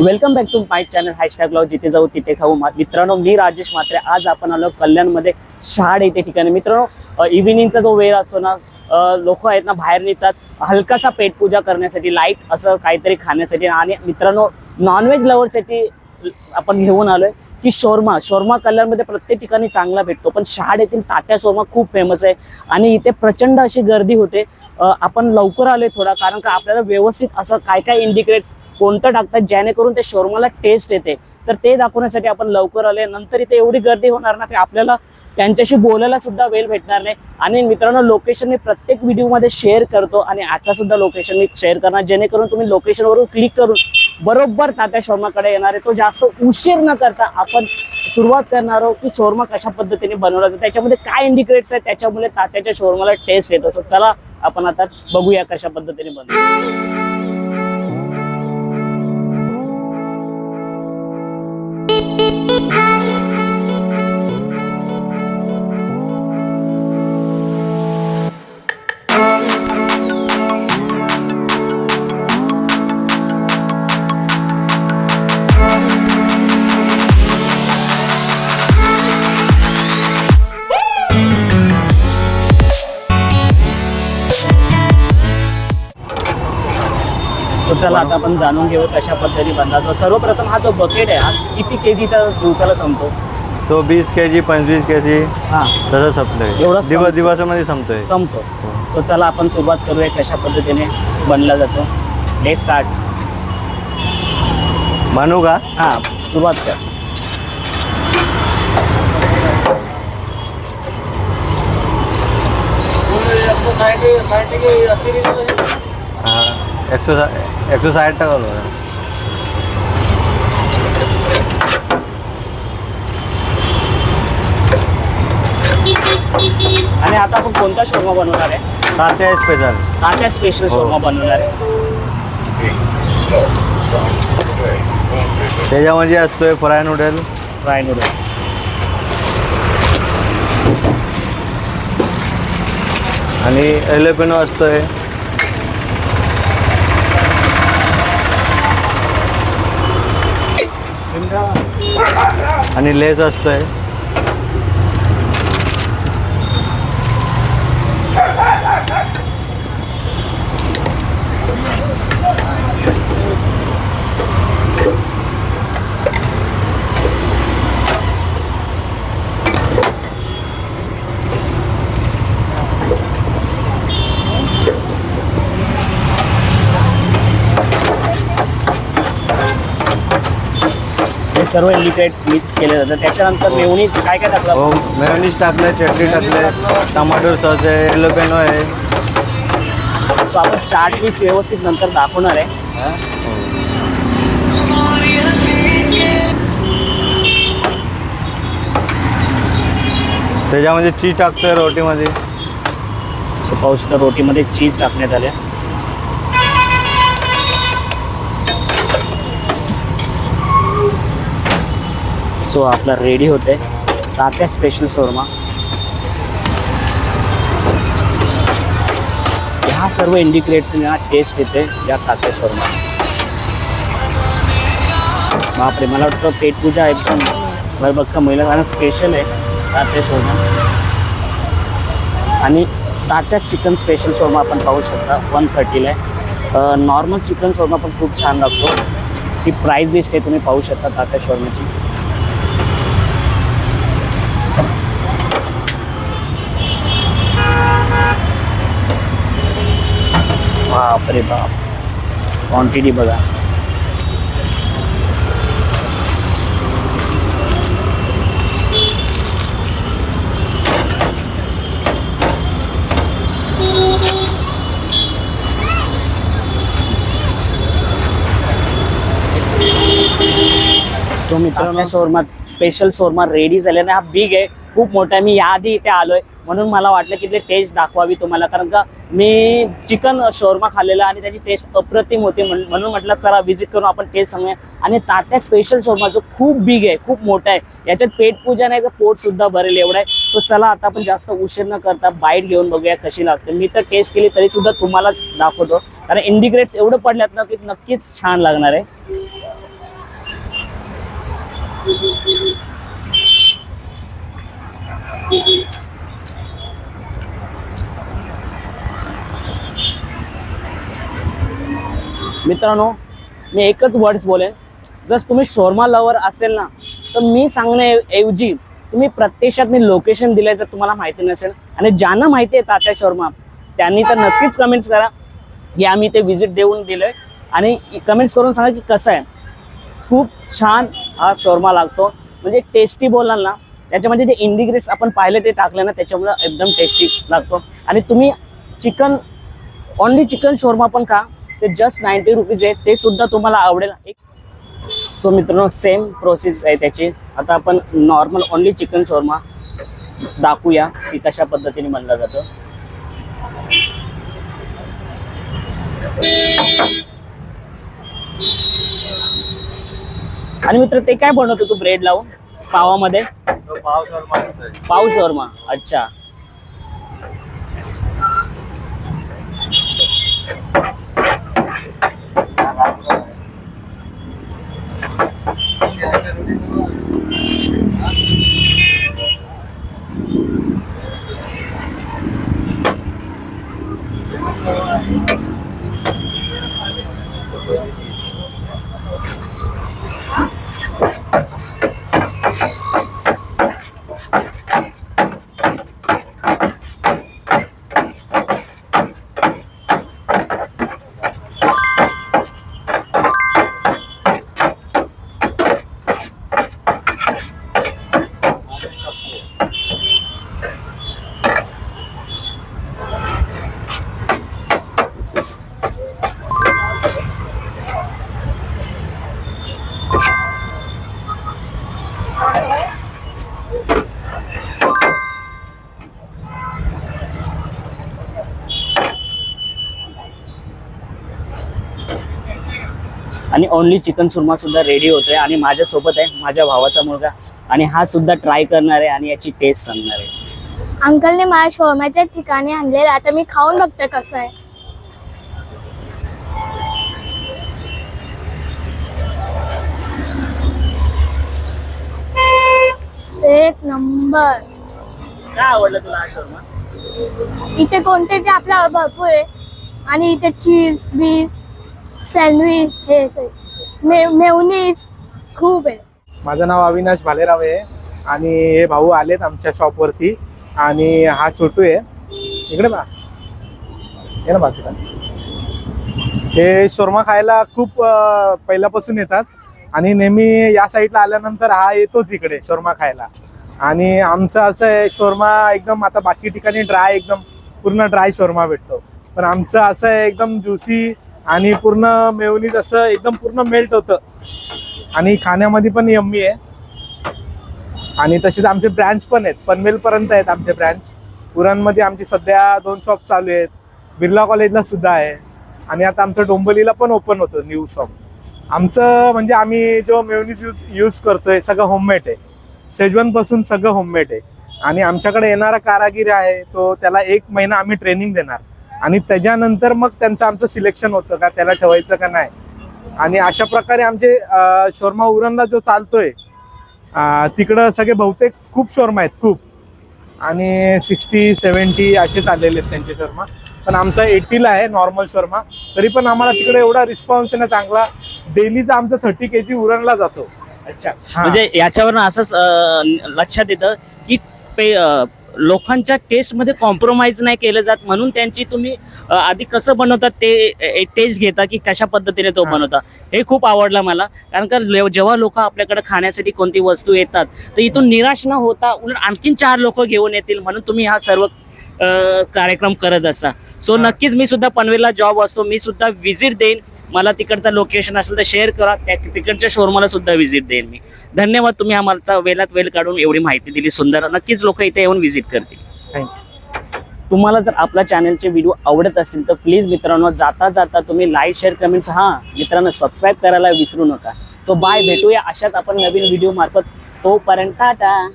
Welcome back to my channel hashtag blog जिथे जाऊ तिथे खाऊ मित्रांनो मी राजेश मात्रे. आज आपण आलो कल्याणमध्ये शहाड येथे ठिकाणी. मित्रांनो इव्हिनिंगचा जो वेळ असतो ना लोक आहेत ना बाहेर निघतात. हलकासा पेटपूजा करण्यासाठी लाइट असं काहीतरी खाण्यासाठी. आणि मित्रांनो नॉनव्हेज लवरसाठी आपण घेऊन आलोय की शोरमा. शोरमा कल्याणमध्ये प्रत्येक ठिकाणी चांगला भेटतो. पण शहाड येथील तात्या शोरमा खूप फेमस आहे. आणि इथे प्रचंड अशी गर्दी होते. आपण लवकर आलोय थोडा कारण का आपल्याला व्यवस्थित असं काय काय इंडिकेट्स कोणतं टाकतात जेणेकरून ते शोरमाला टेस्ट येते. तर ते दाखवण्यासाठी आपण लवकर आले नंतर इथे एवढी गर्दी होणार ना की आपल्याला त्यांच्याशी बोलायला सुद्धा वेळ भेटणार नाही. आणि मित्रांनो लोकेशन मी प्रत्येक व्हिडिओमध्ये शेअर करतो आणि आजचा सुद्धा लोकेशन मी शेअर करणार. जेणेकरून तुम्ही लोकेशनवरून क्लिक करून बरोबर तात्या शोरमाकडे येणार आहे. तो जास्त उशीर न करता आपण सुरुवात करणार आहोत की शोरमा कशा पद्धतीने बनवला जातो. त्याच्यामध्ये काय इंडिकेट्स आहेत त्याच्यामुळे तात्याच्या शोरमाला टेस्ट येतो. सो चला आपण आता बघूया कशा पद्धतीने बनवतो चला आता आपण जाणून घेऊ कशा पद्धती बनवतो सर्वप्रथम हा जो बकेट आहे हा किती केजीचा दिवसाला संपतो? तो वीस के जी पंचवीस के जी हा. तसं संपलंय एवढं दिवस संपतं? दिवसामध्ये संपतोय. संपतो. सो चला आपण सुरुवात करूया कशा पद्धतीने बनला जातो. डे स्टार्ट बनू का? हा सुरुवात कर. हां एकशे सा एकशे साठ टाका बघा. आणि आता आपण कोणता शोरमा बनवणार आहे? आहे स्पेशल तात्या स्पेशल. शोरमा बनवणार आहे. त्याच्यामध्ये असतोय फ्राय नूडल फ्राय नूडल्स आणि एलेपेनो असतोय. आणि लेस असतं आहे सर्व इंडिकेट्स मिक्स केले जातात. त्याच्यानंतर मेवणीज काय काय हो टाकलं मेयोनीज टाकलंय चटणी टाकलंय टमाटो सॉस आहे एलोपेनो आहे. सो आपण चाट पीस व्यवस्थित नंतर दाखवणार आहे. त्याच्यामध्ये चीज टाकतोय रोटीमध्ये. सो पाहू शकता रोटीमध्ये चीज टाकण्यात आले सो आपला रेडी होते तात्या स्पेशल शोरमा ह्या सर्व इंडिग्रेट्सना टेस्ट येते या तात्या शोरमा बापरे मला वाटतं पेटपूजा एकदम मला बघा महिला कारण स्पेशल आहे तात्या शोरमा आणि तात्या चिकन स्पेशल शोरमा आपण पाहू शकता. वन थर्टीला आहे. नॉर्मल चिकन शोरमा पण खूप छान लागतो ती प्राईस लिस्ट आहे तुम्ही पाहू शकता तात्या शोरमाची बापरे बाप। क्वांटिटी बघा। सो मित्रांनो शोरमा स्पेशल शोरमा रेडी झाल्याने हा बिग आहे. खूप मोठं आहे. मी याआधी इथे आलोय. म्हणून मला वाटलं की ते टेस्ट दाखवावी तुम्हाला. कारण का मी चिकन शोरमा खाल्लेला आणि त्याची टेस्ट अप्रतिम होती. म्हणून म्हटलं चला व्हिजिट करून आपण टेस्ट सांगूया. आणि तात्या स्पेशल शोरमा जो खूप बिग आहे खूप मोठा आहे. याच्यात पेट पूजा नाही तर पोट सुद्धा भरेल एवढा आहे. सो चला आता आपण जास्त उशीर न करता बाईट घेऊन बघूया कशी लागते. मी तर टेस्ट केली तरी सुद्धा तुम्हालाच दाखवतो. कारण इंडिग्रेट्स एवढं पडल्यात ना की नक्कीच छान लागणार आहे. मित्रांनो मी एकच वर्ड्स बोलेन. जर तुम्ही शोरमा लवर असेल ना तर मी सांगण्याऐवजी तुम्ही प्रत्यक्षात मी लोकेशन दिलं जर तुम्हाला माहिती नसेल. आणि ज्यांना माहिती आहे तात्या शोरमा त्यांनी तर नक्कीच कमेंट्स करा. की आम्ही ते व्हिजिट देऊन दिलं आहे आणि कमेंट्स करून सांगा की कसं आहे. खूप छान हा शोरमा लागतो. म्हणजे टेस्टी बोलाल ना त्याच्यामध्ये जे इंडिग्रेट्स आपण पाहिले ते टाकले ना त्याच्यामुळे एकदम टेस्टी लागतो. आणि तुम्ही चिकन ओनली चिकन शोरमा पण खा. ते जस्ट नाईन्टी रुपीज आहे. ते सुद्धा तुम्हाला आवडेल. एक सो मित्रांनो सेम प्रोसेस आहे त्याची. आता आपण नॉर्मल ओनली चिकन शोरमा दाखवूया की कशा पद्धतीने बनलं जातं. आणि मित्र ते काय बनवतो तू? ब्रेड लावून? पावामध्ये तो पाव शोरमा. पाव शोरमा अच्छा आणि ओनली चिकन सुरमा सुद्धा रेडी होतोय आणि माझ्यासोबत आहे माझ्या भावाचा मुलगा. आणि हा सुद्धा ट्राय करणार आहे आणि याची टेस्ट सांगणार आहे. अंकलने मला शोरम्याच्या ठिकाणी आणलेलं आता मी खाऊन बघते कसं आहे. एक नंबर. काय आवडलं तुला हा शोरमा? इथे कोणते ते आपला भरपूर आहे आणि इथे चीज बीफ सँडविच हे ते. मे मेवनीज खूप आहे. माझं नाव अविनाश भालेराव आहे आणि हे भाऊ आलेत आमच्या शॉपवरती आणि हा छोटू आहे. इकडे बा ये ना बाजूला. हे शोरमा खायला खूप अं, पहिल्यापासून येतात आणि नेहमी या साईडला आल्यानंतर हा येतोच इकडे शोरमा खायला. आणि आमचं असं आहे शोरमा एकदम आता बाकी ठिकाणी ड्राय एकदम पूर्ण ड्राय शोरमा भेटतो. पण आमचं असं आहे एकदम ज्युसी आणि पूर्ण मेवनीज असं एकदम पूर्ण मेल्ट होतं. आणि खाण्यामध्ये पण यम्मी आहे. आणि तसेच आमचे ब्रँच पण आहेत. पनवेलपर्यंत आहेत आमचे ब्रँच. पुरणमध्ये आमची सध्या दोन शॉप चालू आहेत. बिर्ला कॉलेजला सुद्धा आहे. आणि आता आमचं डोंबलीला पण ओपन होतं न्यू शॉप आमचं म्हणजे आम्ही जो मेवनीज यूज यूज करतोय सगळं होममेड आहे. सेजवनपासून सगळं होममेड आहे. आणि आमच्याकडे येणारा कारागीर आहे तो त्याला एक महिना आम्ही ट्रेनिंग देणार. आणि त्याच्यानंतर मग त्यांचं आमचं सिलेक्शन होतं का त्याला ठेवायचं का नाही. आणि अशा प्रकारे आमचे शोरमा उरणला जो चालतोय तिकडं सगळे बहुतेक खूप शोरमा आहेत खूप. आणि सिक्स्टी सेवन्टी असे चाललेले आहेत त्यांचे शोरमा. पण आमचा एटीला आहे नॉर्मल शोरमा. तरी पण आम्हाला तिकडे एवढा रिस्पॉन्स आहे ना चांगला डेलीचा आमचा थर्टी के जी उरणला जातो. अच्छा. म्हणजे याच्यावर असंच लक्षात येतं की पे लोकांच्या टेस्टमध्ये कॉम्प्रोमाइज नाही केलं जात म्हणून त्यांची तुम्ही अं, आधी कसं बनवतात ते टेस्ट घेता की कशा पद्धतीने तो. बनवता? हे खूप आवडलं मला. कारण का ले- जेव्हा लोक आपल्याकडे खाण्यासाठी कोणती वस्तू येतात तर इथून निराश न होता उलट आणखीन चार लोक घेऊन येतील म्हणून तुम्ही हा सर्व अं, कार्यक्रम करत असा सो हा. नक्कीच मी सुद्धा पनवेलला जॉब असतो. मी सुद्धा व्हिजिट देईन. मला तिकडचं लोकेशन असेल तर शेअर करा. त्या तिकडच्या शोरूमला सुद्धा व्हिजिट देईन मी. धन्यवाद तुम्ही आम्हाला वेळात वेळ काढून एवढी माहिती दिली. सुंदर. नक्कीच लोक इथे येऊन व्हिजिट करतील. थँक्यू तुम्हाला जर आपल्या चॅनलचे व्हिडिओ आवडत असतील तर प्लीज मित्रांनो जाता जाता तुम्ही लाईक शेअर कमेंट्स हां मित्रांनो सबस्क्राईब करायला विसरू नका. सो बाय भेटूया अशाच आपण नवीन व्हिडिओ मार्फत. तोपर्यंत टाटा.